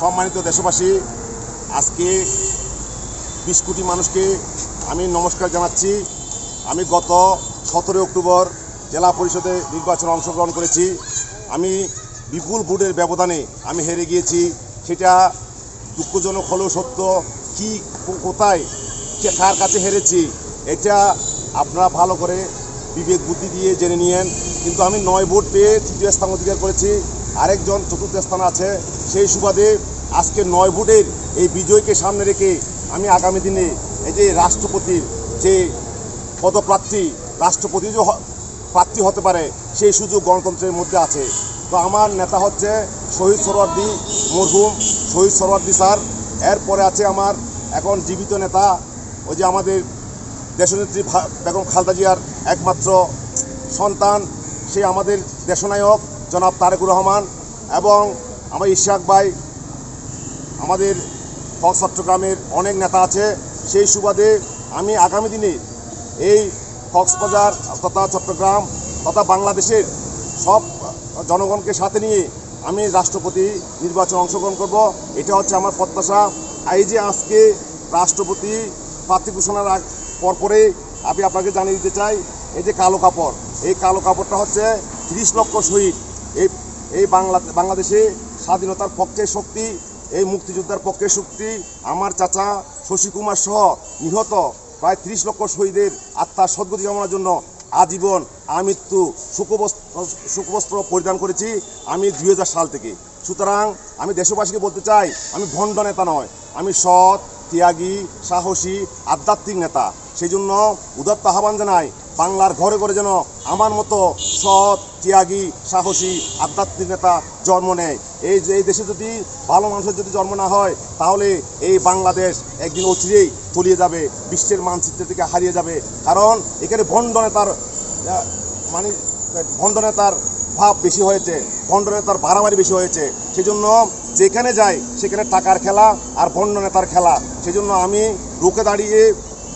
সম্মানিত দেশবাসী, আজকে বিশ কোটি মানুষকে আমি নমস্কার জানাচ্ছি। আমি গত সতেরোই অক্টোবর জেলা পরিষদে নির্বাচনে অংশগ্রহণ করেছি। আমি বিপুল ভোটের ব্যবধানে আমি হেরে গিয়েছি। সেটা দুঃখজনক হলেও সত্য। কি, কোথায় কার কাছে হেরেছি, এটা আপনারা ভালো করে বিবেক বুদ্ধি দিয়ে জেনে নিয়েন। কিন্তু আমি নয় ভোট পেয়ে তৃতীয় স্থান অধিকার করেছি। আরেকজন চতুর্থ স্থান আছে। সেই সুবাদে আজকে নয় ভোটের এই বিজয়কে সামনে রেখে আমি আগামী দিনে এই যে রাষ্ট্রপতির যে পদপ্রার্থী রাষ্ট্রপতি যে প্রার্থী হতে পারে, সেই সুযোগ গণতন্ত্রের মধ্যে আছে। তো আমার নেতা হচ্ছে শহীদ সরওয়ার্দি মরহুম, শহীদ সরওয়ার্দি স্যার। এরপরে আছে আমার এখন জীবিত নেতা, ওই যে আমাদের দেশনেত্রী বেগম খালদা জিয়ার একমাত্র সন্তান, সে আমাদের দেশনায়ক, জনাব তারেকুর রহমান। এবং আমার ইশাক ভাই, আমাদের কক্স চট্টগ্রামের অনেক নেতা আছে। সেই সুবাদে আমি আগামী দিনে এই কক্সবাজার তথা চট্টগ্রাম তথা বাংলাদেশের সব জনগণকে সাথে নিয়ে আমি রাষ্ট্রপতি নির্বাচনে অংশগ্রহণ করব। এটা হচ্ছে আমার প্রত্যাশা। এই যে আজকে রাষ্ট্রপতি প্রার্থী ঘোষণার পরপরে আমি আপনাকে জানিয়ে দিতে চাই, এই যে কালো কাপড়, এই কালো কাপড়টা হচ্ছে তিরিশ লক্ষ শহীদ। এই এই বাংলা বাংলাদেশে স্বাধীনতার পক্ষে শক্তি, এই মুক্তিযোদ্ধার পক্ষে শক্তি, আমার চাচা শশী কুমার সহ নিহত প্রায় ত্রিশ লক্ষ শহীদের আত্মার সদ্গতি কামনার জন্য আজীবন আমৃত্যু সুখবস্ত্র সুখবস্ত্র পরিধান করেছি আমি দুই হাজার সাল থেকে। সুতরাং আমি দেশবাসীকে বলতে চাই, আমি ভণ্ড নেতা নয়, আমি সৎ, ত্যাগী, সাহসী, আধ্যাত্মিক নেতা। সেই জন্য উদাত্ত আহ্বান জানাই বাংলার ঘরে ঘরে যেন আমার মতো সৎ, ত্যাগী, সাহসী, আধ্যাত্মিক নেতা জন্ম নেয়। এই যে এই দেশে যদি ভালো মানুষের যদি জন্ম না হয়, তাহলে এই বাংলাদেশ একদিন অচিরেই তলিয়ে যাবে, বিশ্বের মানচিত্র থেকে হারিয়ে যাবে। কারণ এখানে ভণ্ড নেতার মানে ভণ্ড নেতার ভাব বেশি হয়েছে, ভণ্ড নেতার বাড়াবাড়ি বেশি হয়েছে। সেজন্য যেখানে যাই সেখানে টাকার খেলা আর ভণ্ড নেতার খেলা। সেজন্য আমি রুখে দাঁড়িয়ে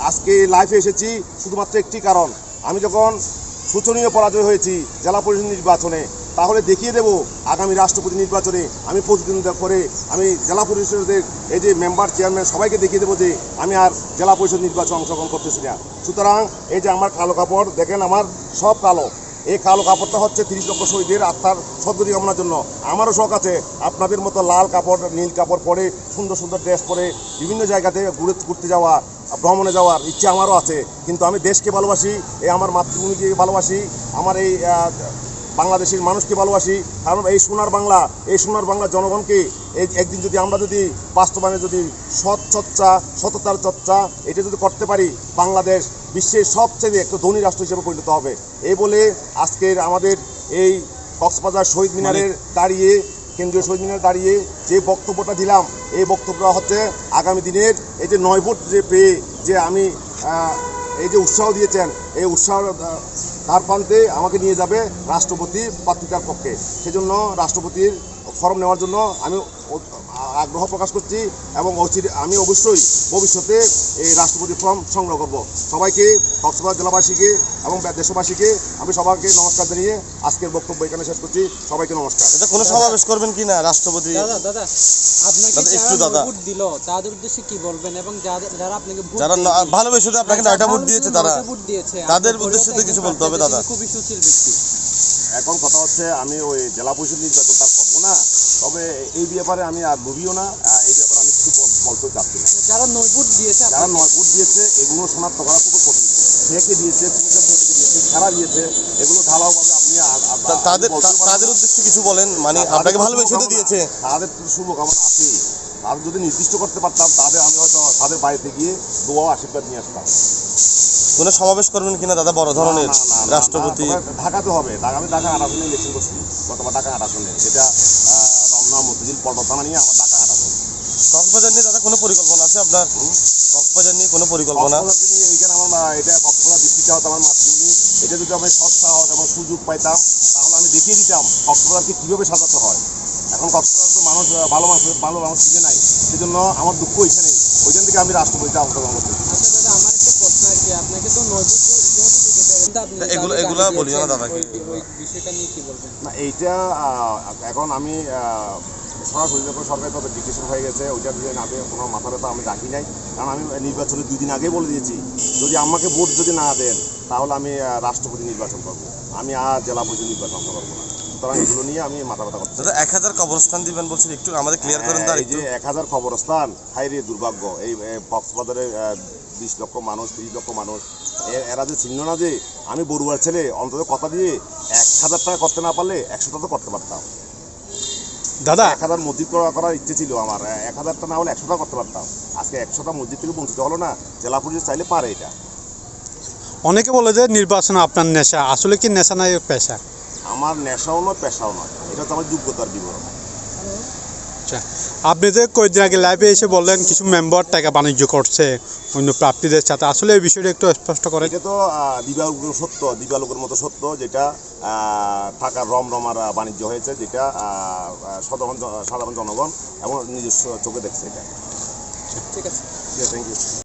আজকে লাইফে এসেছি, শুধুমাত্র একটি কারণ আমি যখন শোচনীয় পরাজয় হয়েছি জেলা পরিষদ নির্বাচনে, তাহলে দেখিয়ে দেব আগামী রাষ্ট্রপতি নির্বাচনে আমি প্রতিদ্বন্দ্বিতা করে আমি জেলা পরিষদের এই যে মেম্বার, চেয়ারম্যান সবাইকে দেখিয়ে দেবো যে আমি আর জেলা পরিষদ নির্বাচনে অংশগ্রহণ করতেছি না। সুতরাং এই যে আমার কালো কাপড়, দেখেন আমার সব কালো। এই কালো কাপড়টা হচ্ছে তিরিশ লক্ষ শহীদের আত্মার সদ্গতি কামনার জন্য। আমারও শখ আছে আপনাদের মতো লাল কাপড়, নীল কাপড় পরে সুন্দর সুন্দর ড্রেস পরে বিভিন্ন জায়গাতে ঘুরে ঘুরতে যাওয়া। ভ্রমণে যাওয়ার ইচ্ছে আমারও আছে। কিন্তু আমি দেশকে ভালোবাসি এই আমার মাতৃভূমিকে ভালোবাসি আমার এই বাংলাদেশের মানুষকে ভালোবাসি। কারণ এই সোনার বাংলা এই সোনার বাংলা জনগণকে এই একদিন যদি আমরা যদি বাস্তবায়নে যদি সৎ চর্চা সততার চর্চা এটা যদি করতে পারি বাংলাদেশ বিশ্বের সবচেয়ে একটা ধনী রাষ্ট্র হিসেবে পরিণত হবে। এই বলে আজকের আমাদের এই কক্সবাজার শহীদ মিনারের দাঁড়িয়ে কেন্দ্রীয় মিনারে দাঁড়িয়ে যে বক্তব্যটা দিলাম, এই বক্তব্যটা হচ্ছে আগামী দিনের এই যে নয় ভোট যে পেয়ে যে আমি এই যে উৎসাহ দিয়েছেন, এই উৎসাহ তার প্রান্তে আমাকে নিয়ে যাবে রাষ্ট্রপতি প্রার্থিতার পক্ষে। সেজন্য রাষ্ট্রপতির ফর্ম নেওয়ার জন্য আমি আগ্রহ প্রকাশ করছি এবং আমি অবশ্যই ভবিষ্যতে এই রাষ্ট্রপতি ফর্ম সংগ্রহ করব। সবাইকে কক্সবাজার জেলাবাসীকে এবং দেশবাসীকে আমি সবাইকে নমস্কার জানিয়ে আজকের বক্তব্য এখানে শেষ করছি। সবাইকে নমস্কার। এটা কোনো সমাবেশ করবেন কি না রাষ্ট্রপতি? দাদা দাদা আপনাকে একটু দাদা। ভোট দিল তাদের উদ্দেশ্যে কি বলবেন? এবং যাদের যারা আপনাকে ভোট যারা ভালোবেসে আপনাকে নয়টা ভোট দিয়েছে তারা ভোট দিয়েছে। তাদের উদ্দেশ্যে তো কিছু বলতে হবে দাদা। খুবই সুশীল ব্যক্তি। এখন কথা হচ্ছে আমি ওই জেলা পরিষদ নির্বাচন তার করব না। তবে এই ব্যাপারে আমি আর ভুবিও না এই ব্যাপারে আমি কিছু বল- বলতে চাচ্ছি না যারা নয় দিয়েছে যারা ভোট দিয়েছে এগুলো শনাক্ত করা খুব কঠিন দিয়েছে থেকে দিয়েছে কারা দিয়েছে এগুলো ঢালাওভাবে আপনি তাদের তাদের উদ্দেশ্যে কিছু বলেন মানে আপনাকে ভালোবেসে তো দিয়েছে তাদের তো শুভকামনা আছেই আর যদি নির্দিষ্ট করতে পারতাম তাদের আমি হয়তো তাদের বাড়িতে গিয়ে দোয়া আশীর্বাদ নিয়ে আসতাম কোনো সমাবেশ করবেন কিনা দাদা বড় ধরনের রাষ্ট্রপতি ঢাকাতে হবে ঢাকা আমি ঢাকা আট আসনে ইলেকশন করছি গতবার ঢাকা আট আসনে এটা রমনা মতিঝিল পর্বত নিয়ে আমার ঢাকা আট আসন কক্সবাজার নিয়ে দাদা কোনো পরিকল্পনা আছে আপনার? কক্সবাজার নিয়ে কোনো পরিকল্পনা? নিয়ে এইখানে আমার মা- এটা কক্সবাজার ডিস্ট্রিক্টটা হতো আমার মাতৃভূমি এটা যদি আমি সৎ সাহস এবং সুযোগ পাইতাম তাহলে আমি দেখিয়ে দিতাম কক্সবাজারকে কীভাবে সাজাতে হয়। এখন কক্সবাজার তো মানুষ ভালো মানুষ ভালো মানুষ চিনে নাই। সেজন্য আমার দুঃখ ওইখানে ওইখান থেকে আমি রাষ্ট্রপতিতে অংশগ্রহণ করতে আচ্ছা দাদা আমার একটা প্রশ্ন আর কি। আপনাকে তো নয় এগুলো- তাদের বলিও না দাদাকে। ওই- ওই বিষয়টা নিয়ে কি বলবেন? না এইটা এখন আমি সরাসরি যখন সরকারি তবে ডিক্রেশন হয়ে গেছে ওইটার জন্য আমি কোনো মাথা ব্যথা আমি রাখি নাই। কারণ আমি নির্বাচনে দুই দিন আগেই বলে দিয়েছি যদি আমাকে ভোট যদি না দেন তাহলে আমি রাষ্ট্রপতি নির্বাচন করব। আমি আর জেলা পরিষদ নির্বাচন করব না। সুতরাং এগুলো নিয়ে আমি মাথা ব্যথা করতে দাদা এক হাজার কবরস্থান দিবেন বলছেন একটু আমাদের ক্লিয়ার করেন তো এই যে এক হাজার কবরস্থান হাইরে দুর্ভাগ্য এই কক্সবাজারে বিশ লক্ষ মানুষ তিরিশ লক্ষ মানুষ এরা যে চিহ্ন না যে আমি বড়ুয়ার ছেলে অন্তত কথা দিয়ে এক হাজার টাকা করতে না পারলে একশোটা তো করতে পারতাম। দাদা! এক হাজার মসজিদ করা করার ইচ্ছে ছিল আমার। এক হাজারটা না হলে একশোটা করতে পারতাম। আজকে একশোটা মসজিদ থেকে বঞ্চিত হলো না জেলা পরিষদ চাইলে পারে এটা। অনেকে বলে যে নির্বাচন আপনার নেশা। আসলে কি নেশা নাই পেশা? আমার নেশাও নয় পেশাও নয়। এটা হচ্ছে আমার যোগ্যতার বিবরণ। আচ্ছা। আপনি তো কয়েকদিন আগে লাইভে এসে বললেন কিছু মেম্বার টাকা বাণিজ্য করছে অন্য প্রাপ্তিদের সাথে। আসলে এই বিষয়টা একটু স্পষ্ট করে এটা তো দিবালোকের সত্য দিবালোকের মতো সত্য যেটা টাকা রম রমরমার বাণিজ্য হয়েছে যেটা সাধারণ সাধারণ জনগণ এবং নিজস্ব চোখে দেখছে এটা। ঠিক আছে। Thank you